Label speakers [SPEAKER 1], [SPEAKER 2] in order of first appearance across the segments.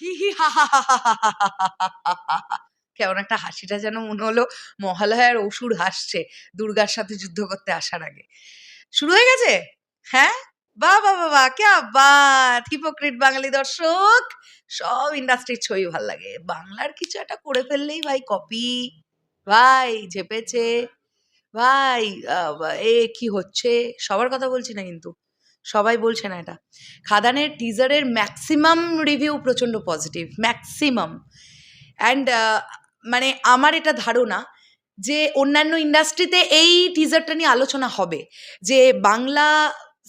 [SPEAKER 1] হি হি হা হা হা হা হা হা কেমন একটা হাসিটা যেন মনে হলো মহালয়ার অসুর হাসছে দুর্গার সাথে যুদ্ধ করতে আসার আগে শুরু হয়ে গেছে হ্যাঁ বা বা বা কে বা হিপোক্রিট বাঙালি দর্শক সব ইন্ডাস্ট্রির ছবি ভালো লাগে বাংলার কিছু একটা করে ফেললেই ভাই কপি ভাই ঝেপেছে ভাই এ কি হচ্ছে সবার কথা বলছি না কিন্তু সবাই বলছে না এটা। খাদানের টিজারের ম্যাক্সিমাম রিভিউ প্রচণ্ড পজিটিভ ম্যাক্সিমাম অ্যান্ড মানে আমার এটা ধারণা যে অন্যান্য ইন্ডাস্ট্রিতে এই টিজারটা নিয়ে আলোচনা হবে। যে বাংলা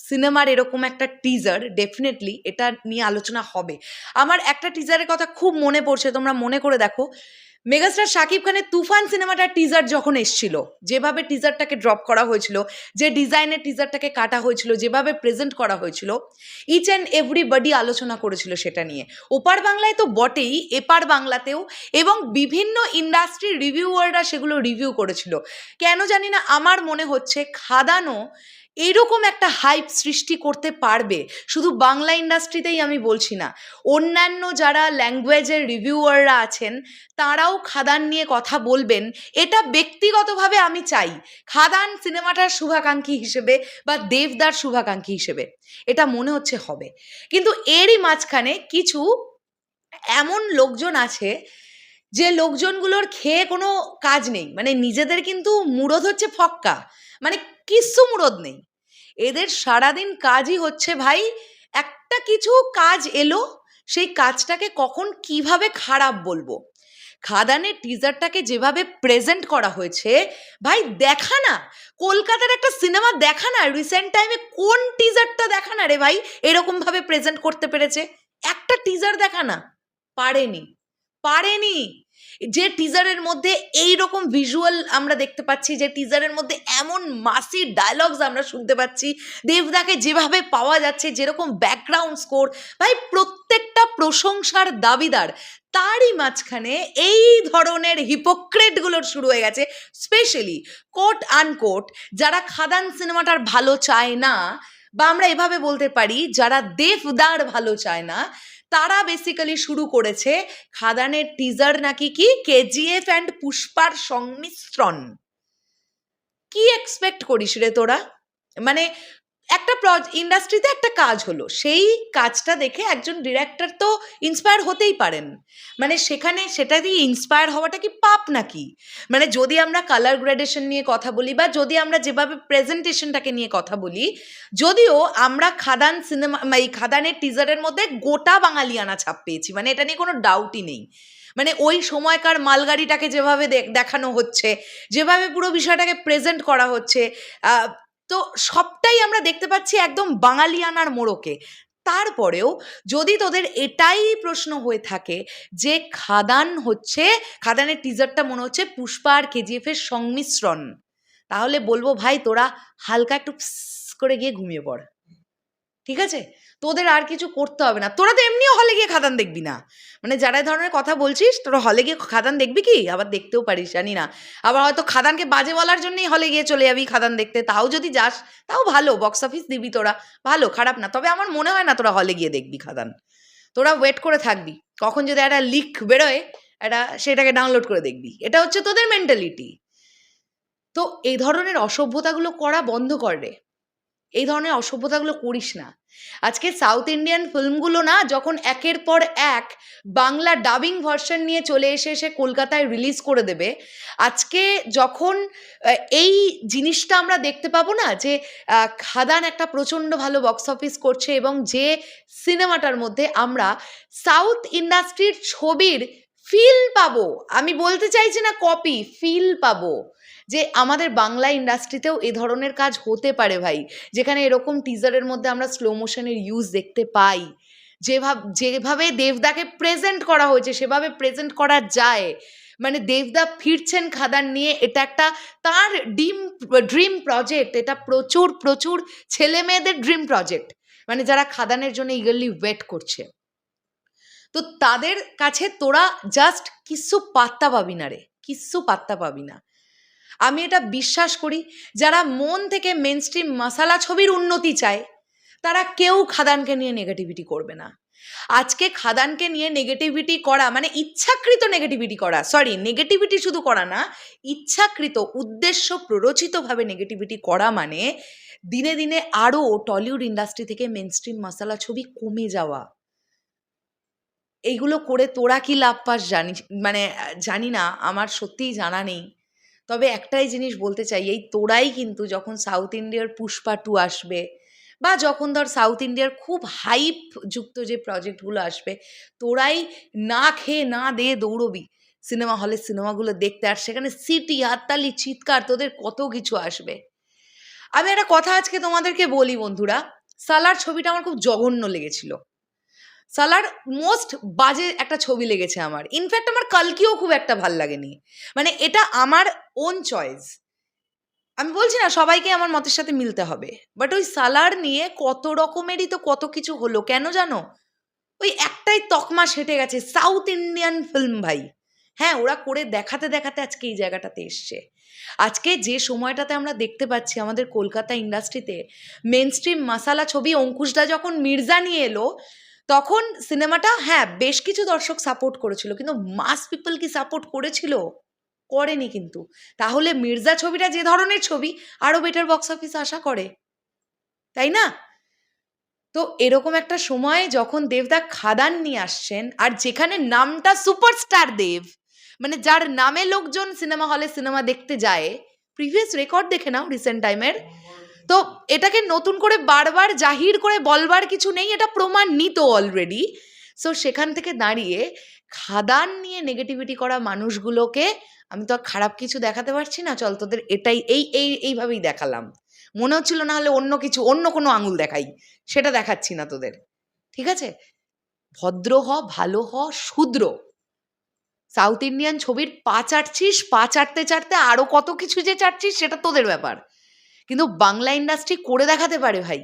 [SPEAKER 1] সিনেমার এরকম একটা টিজার ডেফিনেটলি এটা নিয়ে আলোচনা হবে। আমার একটা টিজারের কথা খুব মনে পড়ছে, তোমরা মনে করে দেখো। মেগাস্টার শাকিব খানের তুফান সিনেমাটার টিজার যখন এসছিল, যেভাবে টিজারটাকে ড্রপ করা হয়েছিল, যে ডিজাইনের টিজারটাকে কাটা হয়েছিল, যেভাবে প্রেজেন্ট করা হয়েছিল ইচ অ্যান্ড এভরিবডি আলোচনা করেছিল সেটা নিয়ে। ওপার বাংলায় তো বটেই, এপার বাংলাতেও, এবং বিভিন্ন ইন্ডাস্ট্রির রিভিউয়াররা সেগুলো রিভিউ করেছিল। কেন জানি না, আমার মনে হচ্ছে খাদানো এইরকম একটা হাইপ সৃষ্টি করতে পারবে। শুধু বাংলা ইন্ডাস্ট্রিতেই আমি বলছি না। অন্যান্য যারা ল্যাঙ্গুয়েজের রিভিউয়াররা আছেন, তারাও খাদান নিয়ে কথা বলবেন। এটা ব্যক্তিগতভাবে আমি চাই। খাদান সিনেমাটার শুভাকাঙ্ক্ষী হিসেবে বা দেবদার শুভাকাঙ্ক্ষী হিসেবে। এটা মনে হচ্ছে হবে। কিন্তু এরই মাঝখানে কিছু এমন লোকজন আছে, যে লোকজনগুলোর খেয়ে কোনো কাজ নেই। মানে নিজেদের কিন্তু মুরদ হচ্ছে ফক্কা। মানে কিচ্ছু মুরদ নেই। এদের সারাদিন কাজই হচ্ছে ভাই, একটা কিছু কাজ এলো, সেই কাজটাকে কখন কীভাবে খারাপ বলব? খাদানের টিজারটাকে যেভাবে প্রেজেন্ট করা হয়েছে, ভাই দেখা না, কলকাতার একটা সিনেমা দেখা না রিসেন্ট টাইমে কোন টিজারটা দেখা না রে ভাই এরকম ভাবে প্রেজেন্ট করতে পেরেছে? একটা টিজার দেখা না, পারেনি পারেনি। যে টিজারের মধ্যে এই রকম ভিজুয়াল আমরা দেখতে পাচ্ছি, যে টিজারের মধ্যে এমন মাসি ডায়লগস আমরা শুনতে পাচ্ছি, দেবদাকে যেভাবে পাওয়া যাচ্ছে, যেরকম ব্যাকগ্রাউন্ড স্কোর ভাই প্রত্যেকটা প্রশংসার দাবিদার, তারই মাঝখানে এই ধরনের হিপোক্রেটগুলোর শুরু হয়ে গেছে স্পেশালি কোট আনকোট যারা খাদান সিনেমাটার ভালো চায় না, বা আমরা এভাবে বলতে পারি, যারা দেবদার ভালো চায় না তারা বেসিক্যালি শুরু করেছে খাদানের টিজার নাকি কি? কেজিএফ অ্যান্ড পুষ্পার সংমিশ্রণ। কি এক্সপেক্ট করিস রে তোরা? মানে একটা ইন্ডাস্ট্রিতে একটা কাজ হলো। সেই কাজটা দেখে একজন ডিরেক্টর তো ইন্সপায়ার হতেই পারেন। মানে সেখানে সেটা দিয়ে ইন্সপায়ার হওয়াটা কি পাপ নাকি? মানে যদি আমরা কালার গ্রেডেশন নিয়ে কথা বলি বা যদি আমরা যেভাবে প্রেজেন্টেশনটাকে নিয়ে কথা বলি, যদিও আমরা খাদান সিনেমা এই খাদানের টিজারের মধ্যে গোটা বাঙালিয়ানা ছাপ পেয়েছি। মানে এটা নিয়ে কোনো ডাউটই নেই। মানে ওই সময়কার মালগাড়িটাকে যেভাবে দেখানো হচ্ছে, যেভাবে পুরো বিষয়টাকে প্রেজেন্ট করা হচ্ছে তো সবটাই আমরা দেখতে পাচ্ছি একদম বাঙালিয়ানার মোড়কে। তারপরেও যদি তোদের এটাই প্রশ্ন হয়ে থাকে যে খাদান হচ্ছে, খাদানের টিজারটা মনে হচ্ছে পুষ্পা আর কেজিএফের সংমিশ্রণ, তাহলে বলব ভাই তোরা হালকা একটু করে গিয়ে ঘুমিয়ে পড়। ঠিক আছে? তোদের আর কিছু করতে হবে না। তোরা তো এমনিও হলে গিয়ে খাদান দেখবি না। মানে যারা ধরনের কথা বলছিস, তোরা হলে গিয়ে খাদান দেখবি কি? আবার দেখতেও পারিস, জানি না। আবার হয়তো খাদানকে বাজে বলার জন্যই হলে গিয়ে চলে যাবি খাদান দেখতে। তাও যদি যাস, তাও ভালো বক্স অফিস দিবি তোরা। ভালো, খারাপ না। তবে আমার মনে হয় না তোরা হলে গিয়ে দেখবি খাদান। তোরা ওয়েট করে থাকবি। কখন যদি একটা লিক বেরোয়, একটা সেটাকে ডাউনলোড করে দেখবি। এটা হচ্ছে তোদের মেন্টালিটি তো এই ধরনের অসভ্যতাগুলো করা বন্ধ কর এই ধরনের অসভ্যতাগুলো করিস না। আজকে সাউথ ইন্ডিয়ান ফিল্মগুলো না যখন একের পর এক বাংলা ডাবিং ভার্সন নিয়ে চলে এসে এসে কলকাতায় রিলিজ করে দেবে, আজকে যখন এই জিনিসটা আমরা দেখতে পাবো না যে খাদান একটা প্রচণ্ড ভালো বক্স অফিস করছে এবং যে সিনেমাটার মধ্যে আমরা সাউথ ইন্ডাস্ট্রির ছবির ফিল পাবো। আমি বলতে চাইছি না কপি ফিল পাবো। যে আমাদের বাংলা ইন্ডাস্ট্রিতেও এ ধরনের কাজ হতে পারে ভাই। যেখানে এরকম টিজারের মধ্যে আমরা স্লো মোশনের ইউজ দেখতে পাই। যেভাবে যেভাবে দেবদাকে প্রেজেন্ট করা হয়েছে, সেভাবে প্রেজেন্ট করা যায়। মানে দেবদা ফিরছেন খাদান নিয়ে, এটা একটা তার ডিম ড্রিম প্রজেক্ট এটা প্রচুর প্রচুর ছেলে মেয়েদের ড্রিম প্রজেক্ট মানে যারা খাদানের জন্য ইগারলি ওয়েট করছে। তো তাদের কাছে তোরা জাস্ট কিচ্ছু পাত্তা পাবি না রে কিচ্ছু পাত্তা পাবি না। আমি এটা বিশ্বাস করি, যারা মন থেকে মেন স্ট্রিম মশালা ছবির উন্নতি চায়, তারা কেউ খাদানকে নিয়ে নেগেটিভিটি করবে না। আজকে খাদানকে নিয়ে নেগেটিভিটি করা মানে ইচ্ছাকৃত নেগেটিভিটি করা সরি নেগেটিভিটি শুধু করা না, ইচ্ছাকৃত, উদ্দেশ্য প্ররোচিতভাবে নেগেটিভিটি করা মানে দিনে দিনে আরও টলিউড ইন্ডাস্ট্রি থেকে মেন স্ট্রিম মশালা ছবি কমে যাওয়া। এইগুলো করে তোরা কি লাভ পাস জানি মানে জানি না, আমার সত্যিই জানা নেই। তবে একটাই জিনিস বলতে চাই, এই তোরাই কিন্তু যখন সাউথ ইন্ডিয়ার পুষ্পা টু আসবে বা যখন ধর সাউথ ইন্ডিয়ার খুব হাইপ যুক্ত যে প্রজেক্টগুলো আসবে, তোরাই না খেয়ে না দিয়ে দৌড়বি। সিনেমা হলে সিনেমাগুলো দেখতে, আর সেখানে সিটি, হাততালি, চিৎকার, তোদের কত কিছু আসবে। আমি একটা কথা আজকে তোমাদেরকে বলি বন্ধুরা, সালার ছবিটা আমার খুব জঘন্য লেগেছিল। সালার মোস্ট বাজে একটা ছবি লেগেছে আমার। ইনফ্যাক্ট আমার কালকিও খুব একটা ভালো লাগেনি। মানে এটা আমার ওন চয়েস আমি বলছি না, সবাইকে আমার মতের সাথে মিলতে হবে। বাট ওই সালার নিয়ে কত রকমেরই তো কত কিছু হলো, কেন জানো? ওই একটাই তকমা সেটে গেছে সাউথ ইন্ডিয়ান ফিল্ম ভাই। হ্যাঁ ওরা করে দেখাতে দেখাতে আজকে এই জায়গাটাতে এসছে। আজকে যে সময়টাতে আমরা দেখতে পাচ্ছি আমাদের কলকাতা ইন্ডাস্ট্রিতে মেন স্ট্রিম মাসালা ছবি অঙ্কুশদা যখন মির্জা নিয়ে এলো তখন সিনেমাটা হ্যাঁ বেশ কিছু দর্শক সাপোর্ট করেছিল, কিন্তু মাস পিপল কি সাপোর্ট করেছিল? করেনি কিন্তু। তাহলে মির্জা ছবিটা যে ধরনের ছবি আরও বেটার বক্স অফিস আশা করে। তাই না? তো এরকম একটা সময়ে যখন দেবদা খাদান নিয়ে আসছেন, আর যেখানে নামটা সুপারস্টার দেব মানে যার নামে লোকজন সিনেমা হলে সিনেমা দেখতে যায় প্রিভিয়াস রেকর্ড দেখে নাও রিসেন্ট টাইমের তো এটাকে নতুন করে বারবার জাহির করে বলবার কিছু নেই, এটা প্রমাণিত অলরেডি সো সেখান থেকে দাঁড়িয়ে খাদান নিয়ে নেগেটিভিটি করা মানুষগুলোকে আমি তো আর খারাপ কিছু দেখাতে পারছি না, চল তোদের এটাই, এই এই, এইভাবেই দেখালাম। মনে হচ্ছিল না হলে অন্য কিছু, অন্য কোনো আঙুল দেখাই, সেটা দেখাচ্ছি না তোদের। ঠিক আছে? ভদ্র হ, ভালো হ, শুদ্র। সাউথ ইন্ডিয়ান ছবির পা চাটছিস, পা চাটতে চাটতে আরও কত কিছু যে চাটছিস, সেটা তোদের ব্যাপার। কিন্তু বাংলা ইন্ডাস্ট্রি করে দেখাতে পারে ভাই।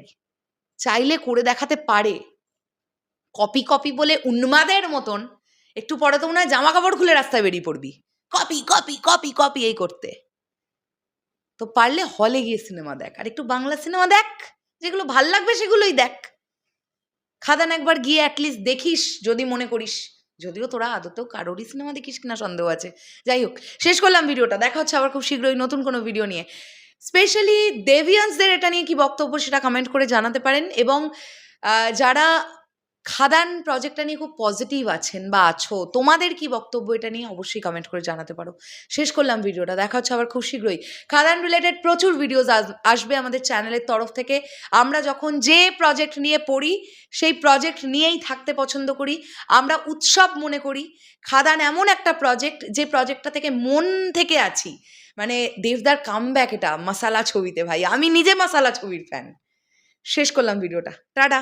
[SPEAKER 1] চাইলে করে দেখাতে পারে। কপি কপি বলে উন্মাদের মতন। একটু পরে তো মনে হয় জামা কাপড় খুলে রাস্তায় বেরিয়ে পড়বি। কপি কপি কপি কপি এই করতে। তো পারলে হলে গিয়ে সিনেমা দেখ। আর একটু বাংলা সিনেমা দেখ। যেগুলো ভালো লাগবে সেগুলোই দেখ। খাদান একবার গিয়ে অ্যাটলিস্ট দেখিস, যদি মনে করিস। যদিও তোরা আদতেও কারোরই সিনেমা দেখিস কিনা সন্দেহ আছে। যাই হোক, শেষ করলাম ভিডিওটা। দেখা হচ্ছে আবার খুব শীঘ্রই নতুন কোনো ভিডিও নিয়ে। স্পেশালি দেভিয়ান্সদের এটা নিয়ে কি বক্তব্য সেটা কমেন্ট করে জানাতে পারেন এবং যারা খাদান প্রজেক্টটা নিয়ে খুব পজিটিভ আছেন বা আছো, তোমাদের কি বক্তব্য এটা নিয়ে অবশ্যই কমেন্ট করে জানাতে পারো। শেষ করলাম ভিডিওটা, দেখা হচ্ছে আবার খুব শীঘ্রই। খাদান রিলেটেড প্রচুর ভিডিওস আসবে আমাদের চ্যানেলের তরফ থেকে। আমরা যখন যে প্রজেক্ট নিয়ে পড়ি, সেই প্রজেক্ট নিয়েই থাকতে পছন্দ করি। আমরা উৎসব মনে করি। খাদান এমন একটা প্রজেক্ট যে প্রজেক্টটা থেকে মন থেকে আছি। মানে দেবদার কামব্যাক এটা, মশালা ছবিতে ভাই। আমি নিজে মশালা ছবির ফ্যান শেষ করলাম ভিডিওটা। টাটা।